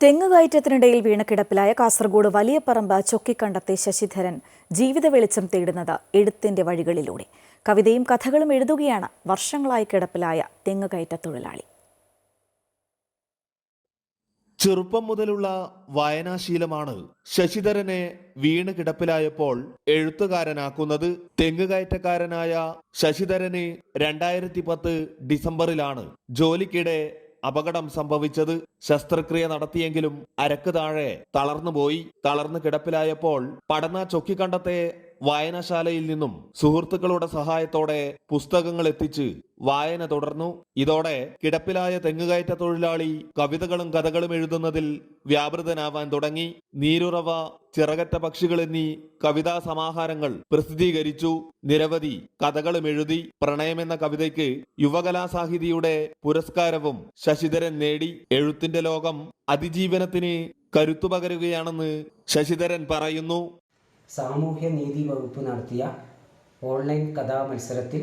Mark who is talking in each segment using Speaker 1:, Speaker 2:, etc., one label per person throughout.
Speaker 1: തെങ്ങുകയറ്റത്തിനിടയിൽ വീണക്കിടപ്പിലായ കാസർഗോഡ് വലിയപറമ്പ് ചൊക്കിക്കണ്ടത്തെ ശശിധരൻ ജീവിത വെളിച്ചം തേടുന്നത് എഴുത്തിന്റെ വഴികളിലൂടെ. കവിതയും കഥകളും എഴുതുകയാണ് വർഷങ്ങളായി കിടപ്പിലായ തെങ്ങുകയറ്റ തൊഴിലാളി
Speaker 2: ചെറുപ്പം മുതലുള്ള വായനാശീലമാണ് ശശിധരനെ വീണ് കിടപ്പിലായപ്പോൾ എഴുത്തുകാരനാക്കുന്നത് തെങ്ങുകയറ്റക്കാരനായ ശശിധരന് രണ്ടായിരത്തി പത്ത് ഡിസംബറിലാണ്. ജോലിക്കിടെ അപകടം സംഭവിച്ചത് ശസ്ത്രക്രിയ നടത്തിയെങ്കിലും അരക്ക് താഴെ തളർന്നുപോയി. തളർന്നു കിടപ്പിലായപ്പോൾ പടന്ന ചൊക്കിക്കണ്ടത്തെ വായനശാലയിൽ നിന്നും സുഹൃത്തുക്കളുടെ സഹായത്തോടെ പുസ്തകങ്ങൾ എത്തിച്ച് വായന തുടർന്നു. ഇതോടെ കിടപ്പിലായ തെങ്ങുകയറ്റ തൊഴിലാളി കവിതകളും കഥകളും എഴുതുന്നതിൽ വ്യാപൃതനാവാൻ തുടങ്ങി. നീരുറവ ചിറകറ്റ പക്ഷികൾ എന്നീ കവിതാ സമാഹാരങ്ങൾ പ്രസിദ്ധീകരിച്ചു. നിരവധി കഥകളും എഴുതി. പ്രണയമെന്ന കവിതയ്ക്ക് യുവകലാസാഹിതിയുടെ പുരസ്കാരവും ശശിധരൻ നേടി. എഴുത്തിന്റെ ലോകം അതിജീവനത്തിന് കരുത്തു പകരുകയാണെന്ന് ശശിധരൻ പറയുന്നു.
Speaker 3: സാമൂഹ്യ നീതി വകുപ്പ് നടത്തിയ ഓൺലൈൻ കഥാ മത്സരത്തിൽ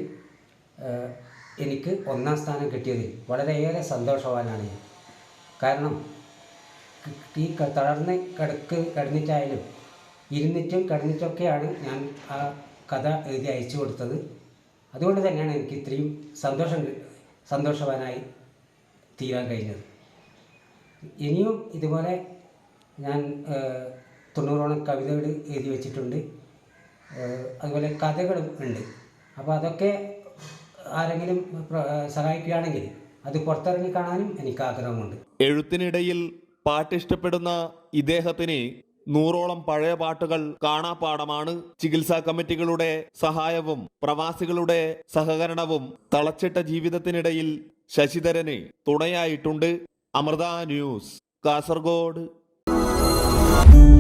Speaker 3: എനിക്ക് ഒന്നാം സ്ഥാനം കിട്ടിയതിൽ വളരെയേറെ സന്തോഷവാനാണ് ഞാൻ. കാരണം ഈ തളർന്ന് കിടക്ക് കിടന്നിട്ടായാലും ഇരുന്നിട്ടും കിടന്നിട്ടൊക്കെയാണ് ഞാൻ ആ കഥ എഴുതി അയച്ചു കൊടുത്തത്. അതുകൊണ്ട് തന്നെയാണ് എനിക്ക് ഇത്രയും സന്തോഷം സന്തോഷവാനായി തീരാൻ കഴിഞ്ഞത്. ഇനിയും ഇതുപോലെ ഞാൻ തൊണ്ണൂറോളം കവിതകൾ എഴുതി വെച്ചിട്ടുണ്ട്. അതുപോലെ കഥകളും ഉണ്ട്. അപ്പോൾ അതൊക്കെ ആരെങ്കിലും സഹായിക്കുകയാണെങ്കിൽ അത് പുറത്തിറങ്ങി കാണാനും എനിക്ക് ആഗ്രഹമുണ്ട്.
Speaker 2: എഴുത്തിനിടയിൽ പാട്ടിഷ്ടപ്പെടുന്ന ഇദ്ദേഹത്തിന് നൂറോളം പഴയ പാട്ടുകൾ കാണാപ്പാടമാണ് ചികിത്സാ കമ്മിറ്റികളുടെ സഹായവും പ്രവാസികളുടെ സഹകരണവും തളച്ചിട്ട ജീവിതത്തിനിടയിൽ ശശിധരന് തുണയായിട്ടുണ്ട്. Amrita news Kasaragod.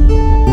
Speaker 2: Thank you.